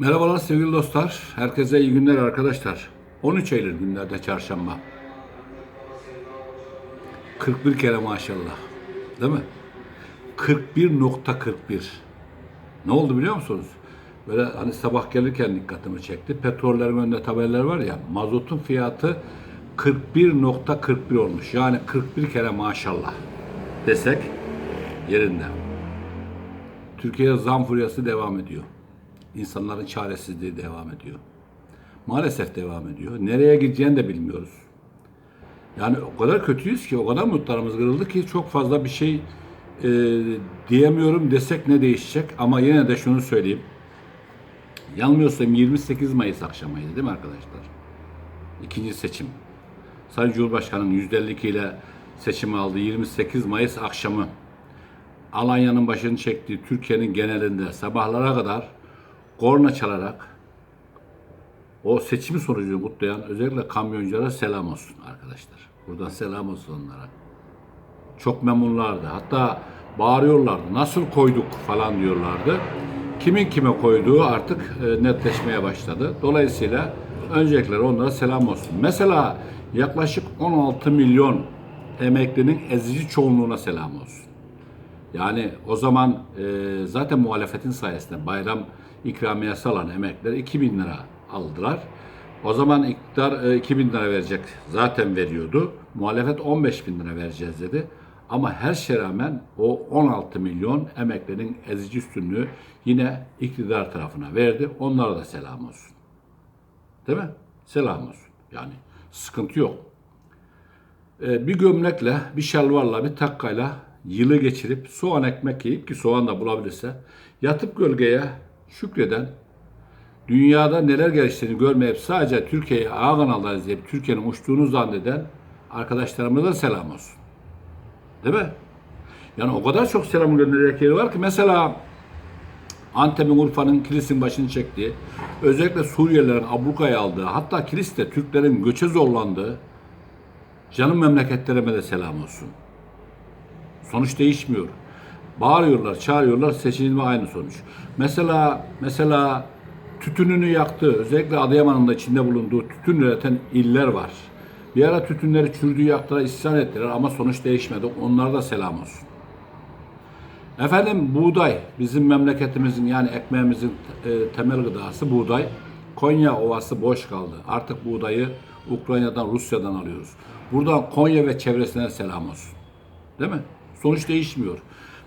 Merhabalar sevgili dostlar. Herkese iyi günler arkadaşlar. 13 Eylül günlerde çarşamba. 41 kere maşallah. Değil mi? 41.41. Ne oldu biliyor musunuz? Böyle hani sabah gelirken dikkatimi çekti. Petrollerin önünde tabelalar var ya. Mazotun fiyatı 41.41 olmuş. Yani 41 kere maşallah desek yerinde. Türkiye'de zam furyası devam ediyor. İnsanların çaresizliği devam ediyor. Maalesef devam ediyor. Nereye gideceğini de bilmiyoruz. Yani o kadar kötüyüz ki, o kadar mutlarımız kırıldı ki çok fazla bir şey e, diyemiyorum desek ne değişecek. Ama yine de şunu söyleyeyim. Yanılmıyorsam 28 Mayıs akşamıydı değil mi arkadaşlar? İkinci seçim. Sayın Cumhurbaşkanı'nın %52 ile seçimi aldı. 28 Mayıs akşamı Alanya'nın başını çektiği Türkiye'nin genelinde sabahlara kadar korna çalarak o seçimi sonucunu kutlayan özellikle kamyonculara selam olsun arkadaşlar. Buradan selam olsun onlara. Çok memnunlardı. Hatta bağırıyorlardı. Nasıl koyduk falan diyorlardı. Kimin kime koyduğu artık e, netleşmeye başladı. Dolayısıyla öncelikle onlara selam olsun. Mesela yaklaşık 16 milyon emeklinin ezici çoğunluğuna selam olsun. Yani o zaman e, zaten muhalefetin sayesinde bayram ikramiyesi alan emekliler 2000 lira aldılar. O zaman iktidar e, 2000 lira verecek zaten veriyordu. Muhalefet 15 bin lira vereceğiz dedi. Ama her şeye rağmen o 16 milyon emeklinin ezici üstünlüğü yine iktidar tarafına verdi. Onlara da selam olsun. Değil mi? Selam olsun. Yani sıkıntı yok. Ee, bir gömlekle, bir şalvarla, bir takkayla yılı geçirip soğan ekmek yiyip ki soğan da bulabilirse yatıp gölgeye şükreden dünyada neler geliştiğini görmeyip sadece Türkiye'yi A kanalda izleyip Türkiye'nin uçtuğunu zanneden arkadaşlarımıza selam olsun. Değil mi? Yani o kadar çok selam gönderecek yeri var ki mesela Antep'in Urfa'nın kilisin başını çektiği, özellikle Suriyelilerin ablukaya aldığı, hatta kiliste Türklerin göçe zorlandığı canım memleketlerime de selam olsun. Sonuç değişmiyor. Bağırıyorlar, çağırıyorlar, seçilme aynı sonuç. Mesela mesela tütününü yaktığı, özellikle Adıyaman'ın da içinde bulunduğu tütün üreten iller var. Bir ara tütünleri çürdüğü yaktılar, isyan ettiler ama sonuç değişmedi. Onlara da selam olsun. Efendim buğday bizim memleketimizin yani ekmeğimizin e, temel gıdası buğday. Konya Ovası boş kaldı. Artık buğdayı Ukrayna'dan, Rusya'dan alıyoruz. Buradan Konya ve çevresine selam olsun. Değil mi? Sonuç değişmiyor.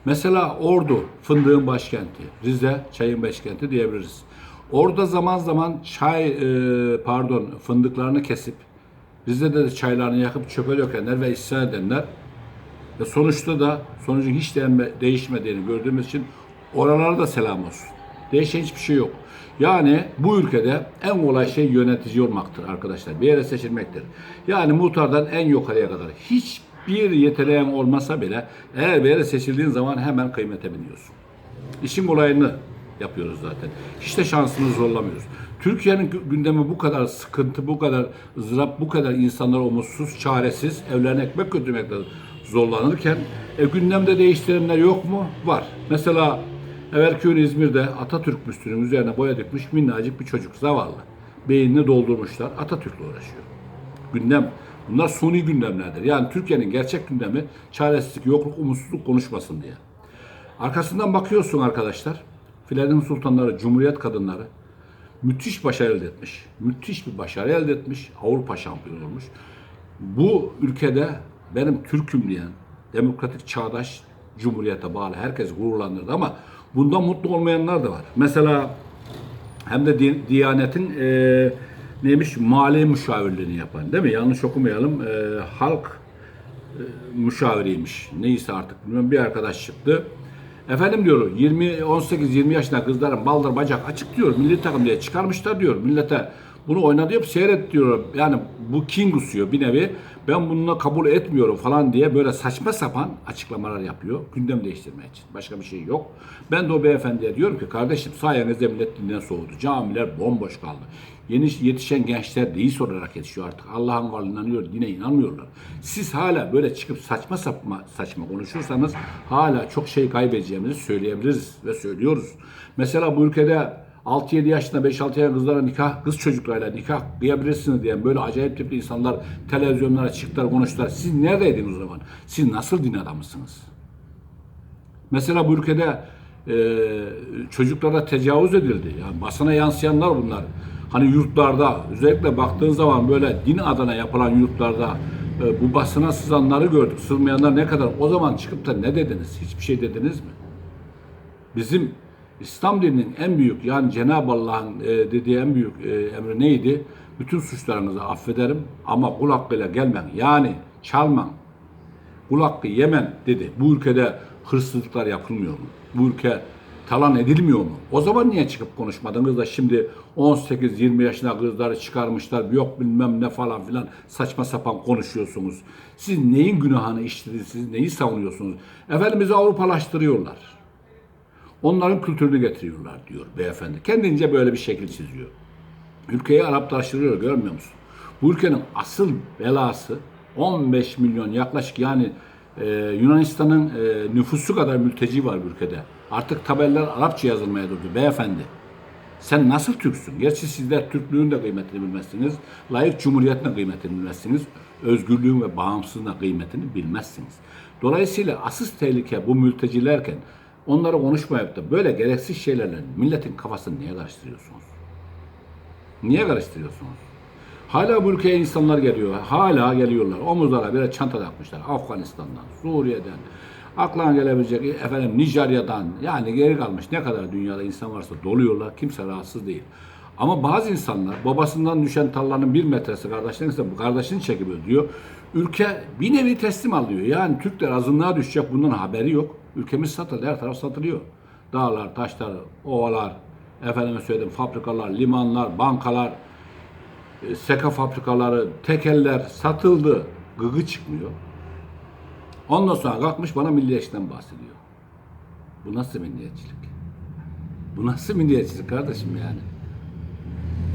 Mesela Ordu, fındığın başkenti. Rize, çayın başkenti diyebiliriz. Orada zaman zaman çay, e, pardon fındıklarını kesip Rize'de de çaylarını yakıp çöpe dökenler ve isyan edenler ve sonuçta da sonucun hiç değişmediğini gördüğümüz için oralara da selam olsun. Değişen hiçbir şey yok. Yani bu ülkede en kolay şey yönetici olmaktır arkadaşlar. Bir yere seçilmektir. Yani muhtardan en yukarıya kadar hiçbir yeteneğin olmasa bile eğer bir yere seçildiğin zaman hemen kıymete biniyorsun. İşin kolayını yapıyoruz zaten. Hiç de şansını zorlamıyoruz. Türkiye'nin gü- gündemi bu kadar sıkıntı, bu kadar ızdırap, bu kadar insanlar umutsuz, çaresiz, evlerine ekmek götürmekte zorlanırken e, gündemde değiştirenler yok mu? Var. Mesela evvelki gün İzmir'de Atatürk büstünün üzerine boya dökmüş minnacık bir çocuk, zavallı. Beynini doldurmuşlar, Atatürk'le uğraşıyor. Gündem, bunlar suni gündemlerdir. Yani Türkiye'nin gerçek gündemi çaresizlik, yokluk, umutsuzluk konuşmasın diye. Arkasından bakıyorsun arkadaşlar. Filenin sultanları, cumhuriyet kadınları müthiş başarı elde etmiş. Müthiş bir başarı elde etmiş. Avrupa şampiyonu olmuş. Bu ülkede benim Türk'üm diyen demokratik çağdaş cumhuriyete bağlı herkes gururlandırdı ama bundan mutlu olmayanlar da var. Mesela hem de Di- Diyanet'in e, neymiş mali müşavirliğini yapan değil mi? Yanlış okumayalım. E, halk müşaviriymiş. Neyse artık bilmiyorum bir arkadaş çıktı. Efendim diyor 20 18 20 yaşında kızların baldır bacak açık diyor. Milli takım diye çıkarmışlar diyor. Millete bunu oyna diyor seyret diyor. Yani bu king usuyor bir nevi. Ben bunu kabul etmiyorum falan diye böyle saçma sapan açıklamalar yapıyor. Gündem değiştirmek için. Başka bir şey yok. Ben de o beyefendiye diyorum ki kardeşim sayenizde millet dinden soğudu. Camiler bomboş kaldı. Yeni yetişen gençler deist olarak yetişiyor artık. Allah'ın varlığına inanıyor, dine inanmıyorlar. Siz hala böyle çıkıp saçma sapma saçma konuşursanız hala çok şey kaybedeceğimizi söyleyebiliriz ve söylüyoruz. Mesela bu ülkede 6-7 yaşında 5-6 yaşında kızlara nikah, kız çocuklarıyla nikah kıyabilirsiniz diyen böyle acayip tipli insanlar televizyonlara çıktılar konuştular. Siz neredeydiniz o zaman? Siz nasıl din adamısınız? Mesela bu ülkede e, çocuklara tecavüz edildi. Yani basına yansıyanlar bunlar. Hani yurtlarda özellikle baktığın zaman böyle din adına yapılan yurtlarda e, bu basına sızanları gördük. Sızmayanlar ne kadar? O zaman çıkıp da ne dediniz? Hiçbir şey dediniz mi? Bizim İslam dininin en büyük yani Cenab-ı Allah'ın e, dediği en büyük e, emri neydi? Bütün suçlarınızı affederim ama kul hakkıyla gelmen. Yani çalman, kul hakkı yemen dedi. Bu ülkede hırsızlıklar yapılmıyor mu? Bu ülke talan edilmiyor mu? O zaman niye çıkıp konuşmadınız da şimdi 18-20 yaşına kızları çıkarmışlar yok bilmem ne falan filan saçma sapan konuşuyorsunuz. Siz neyin günahını işlediniz, siz neyi savunuyorsunuz? Efendimiz'i Avrupalaştırıyorlar. Onların kültürünü getiriyorlar diyor beyefendi. Kendince böyle bir şekil çiziyor. Ülkeyi Araplaştırıyor görmüyor musun? Bu ülkenin asıl belası 15 milyon yaklaşık yani e, Yunanistan'ın e, nüfusu kadar mülteci var bu ülkede. Artık tabeller Arapça yazılmaya durdu beyefendi. Sen nasıl Türksün? Gerçi sizler Türklüğün de kıymetini bilmezsiniz. Layık Cumhuriyet'in kıymetini bilmezsiniz. Özgürlüğün ve bağımsızlığın kıymetini bilmezsiniz. Dolayısıyla asıl tehlike bu mültecilerken onları konuşmayıp da böyle gereksiz şeylerle milletin kafasını niye karıştırıyorsunuz? Niye karıştırıyorsunuz? Hala bu ülkeye insanlar geliyor. Hala geliyorlar. Omuzlara bir çanta takmışlar. Afganistan'dan, Suriye'den, aklına gelebilecek efendim Nijerya'dan yani geri kalmış ne kadar dünyada insan varsa doluyorlar. Kimse rahatsız değil. Ama bazı insanlar babasından düşen tarlanın bir metresi kardeşlerine bu kardeşini çekip diyor. Ülke bir nevi teslim alıyor. Yani Türkler azınlığa düşecek bundan haberi yok. Ülkemiz satıldı. Her taraf satılıyor. Dağlar, taşlar, ovalar, efendime söyledim fabrikalar, limanlar, bankalar, e, seka fabrikaları, tekeller satıldı. Gıgı çıkmıyor. Ondan sonra kalkmış bana milliyetçiden bahsediyor. Bu nasıl milliyetçilik? Bu nasıl milliyetçilik kardeşim yani?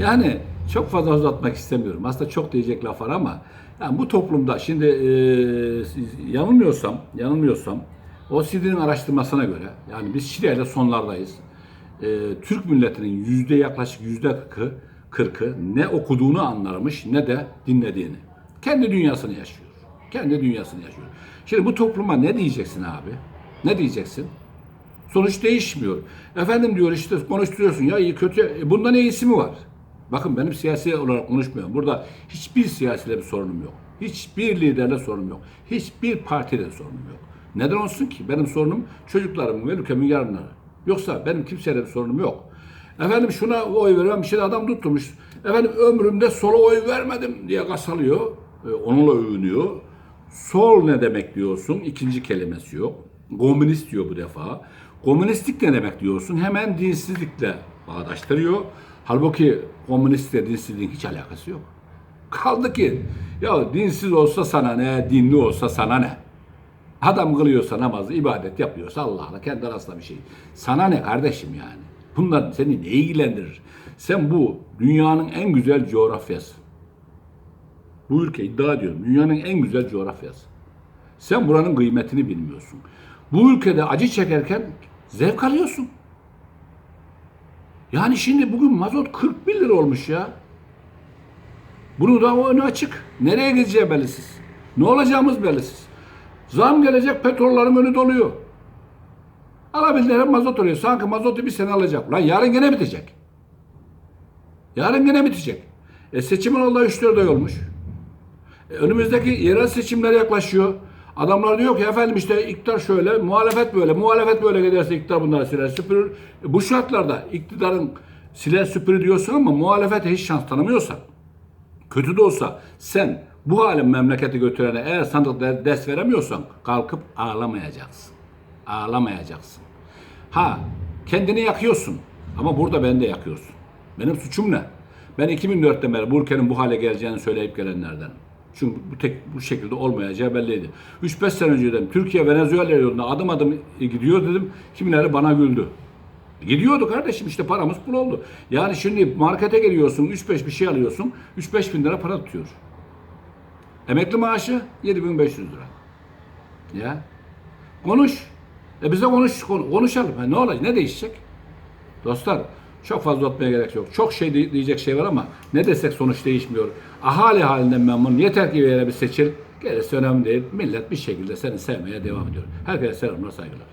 Yani çok fazla uzatmak istemiyorum. Aslında çok diyecek laf var ama yani bu toplumda şimdi e, yanılmıyorsam, yanılmıyorsam OECD'nin araştırmasına göre yani biz Şile'yle sonlardayız. E, Türk milletinin yüzde yaklaşık yüzde kırkı, kırkı ne okuduğunu anlarmış ne de dinlediğini. Kendi dünyasını yaşıyor. Kendi dünyasını yaşıyor. Şimdi bu topluma ne diyeceksin abi? Ne diyeceksin? Sonuç değişmiyor. Efendim diyor işte konuşturuyorsun ya iyi kötü e, bundan iyisi mi var? Bakın benim siyasi olarak konuşmuyorum. Burada hiçbir siyasiyle bir sorunum yok. Hiçbir liderle sorunum yok. Hiçbir partide sorunum yok. Neden olsun ki? Benim sorunum çocuklarımın ve ülkemin yarınları. Yoksa benim kimseyle bir sorunum yok. Efendim şuna oy veriyorum bir şey adam tutturmuş. Efendim ömrümde sola oy vermedim diye kasalıyor. E, onunla övünüyor. Sol ne demek diyorsun? İkinci kelimesi yok. Komünist diyor bu defa. Komünistlik ne demek diyorsun? Hemen dinsizlikle bağdaştırıyor. Halbuki komünistle dinsizliğin hiç alakası yok. Kaldı ki ya dinsiz olsa sana ne, dinli olsa sana ne? Adam kılıyorsa namazı, ibadet yapıyorsa Allah'la kendi arasında bir şey. Sana ne kardeşim yani? Bunlar seni ne ilgilendirir? Sen bu dünyanın en güzel coğrafyası. Bu ülke iddia ediyorum. Dünyanın en güzel coğrafyası. Sen buranın kıymetini bilmiyorsun. Bu ülkede acı çekerken zevk alıyorsun. Yani şimdi bugün mazot 41 lira olmuş ya. Bunu da o önü açık. Nereye gideceği belirsiz. Ne olacağımız belirsiz. Zam gelecek petrollerin önü doluyor. Alabildiğine mazot oluyor. Sanki mazotu bir sene alacak. Lan yarın gene bitecek. Yarın gene bitecek. E seçimin oldu 3-4 ay olmuş. E, önümüzdeki yerel seçimler yaklaşıyor. Adamlar diyor ki efendim işte iktidar şöyle, muhalefet böyle, muhalefet böyle giderse iktidar bunları siler süpürür. E, bu şartlarda iktidarın siler süpürür diyorsun ama muhalefete hiç şans tanımıyorsan, kötü de olsa sen bu halin memleketi götürene eğer sandıkta ders veremiyorsan kalkıp ağlamayacaksın. Ağlamayacaksın. Ha kendini yakıyorsun ama burada beni de yakıyorsun. Benim suçum ne? Ben 2004'ten beri bu ülkenin bu hale geleceğini söyleyip gelenlerden. Çünkü bu tek bu şekilde olmayacağı belliydi. 3-5 sene önce dedim Türkiye Venezuela yolunda adım adım gidiyor dedim. Kimileri bana güldü. Gidiyordu kardeşim işte paramız pul oldu. Yani şimdi markete geliyorsun 3-5 bir şey alıyorsun 3-5 bin lira para tutuyor. Emekli maaşı 7500 lira. Ya. Konuş. E bize konuş, kon- konuşalım. Ha, ne olacak? Ne değişecek? Dostlar Çok fazla uzatmaya gerek yok. Çok şey di- diyecek şey var ama ne desek sonuç değişmiyor. Ahali halinden memnun. Yeter ki yere bir seçil. Gerisi önemli değil. Millet bir şekilde seni sevmeye devam ediyor. Herkese selamlar, saygılar.